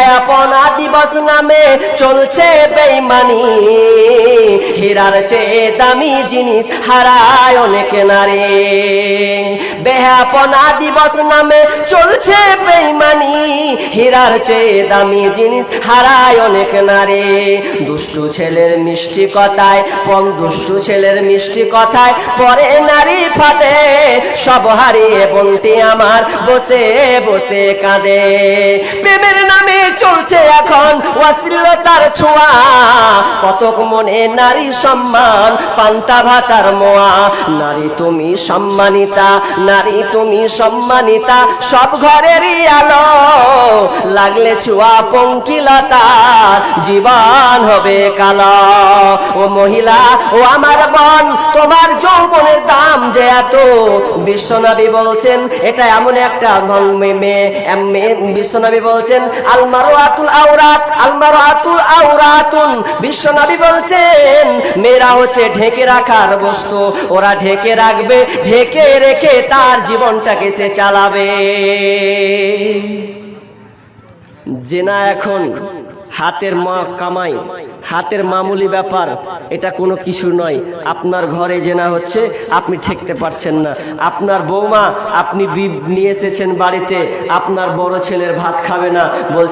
বেহায়াপনা দিবস নামে চলছে বেইমানি। হীরার চেয়ে দামি জিনিস হারায় অনেক নারী। বেহাপনা দিবস নামে চলছে বেইমানি। হীরার চেয়ে দামি জিনিস হারায় অনেক নারী। দুষ্টু ছেলের মিষ্টি কথায় পম দুষ্টু ছেলের মিষ্টি কথায় পরে নারী ফাটে সব হারিয়ে বলতে আমার বসে বসে কাঁদে। প্রেমের নামে চলছে এখন। অশ্লীলতার ছোঁয়া। কতক মনে নারী সম্মান, পান্তা ভাতার মোয়া। নারী তুমি সম্মানিতা, নারী তুমি সম্মানিতা, সব ঘরেরই আলো। লাগলে ছোঁয়া পঙ্কিলতা, জীবন হবে কালো। ও মহিলা, ও আমার বন, তোমার যৌবনের দাম যে এত বিশ্বনবী বলছেন, এটা এমন একটা মেয়ে বিশ্বনবী বলছেন আলমারো আতুল আওরাত আলমারো আতুল আওরাতুন। বিশ্বনবী বলছেন, মেয়েরা হচ্ছে ঢেকে রাখার বস্তু, ওরা ঢেকে রাখবে, ঢেকে রেখে তার জীবনটাকে সে চালাবে। জেনা এখন হাতের মা কামাই। হাতের মামুলি ব্যাপার, এটা কোনো কিছু নয়। আপনার ঘরে জেনা হচ্ছে, আপনি ঠেকতে পারছেন না। আপনার বৌমা, আপনি নিয়ে এসেছেন বাড়িতে, আপনার বড় ছেলের ভাত খাবে না, বল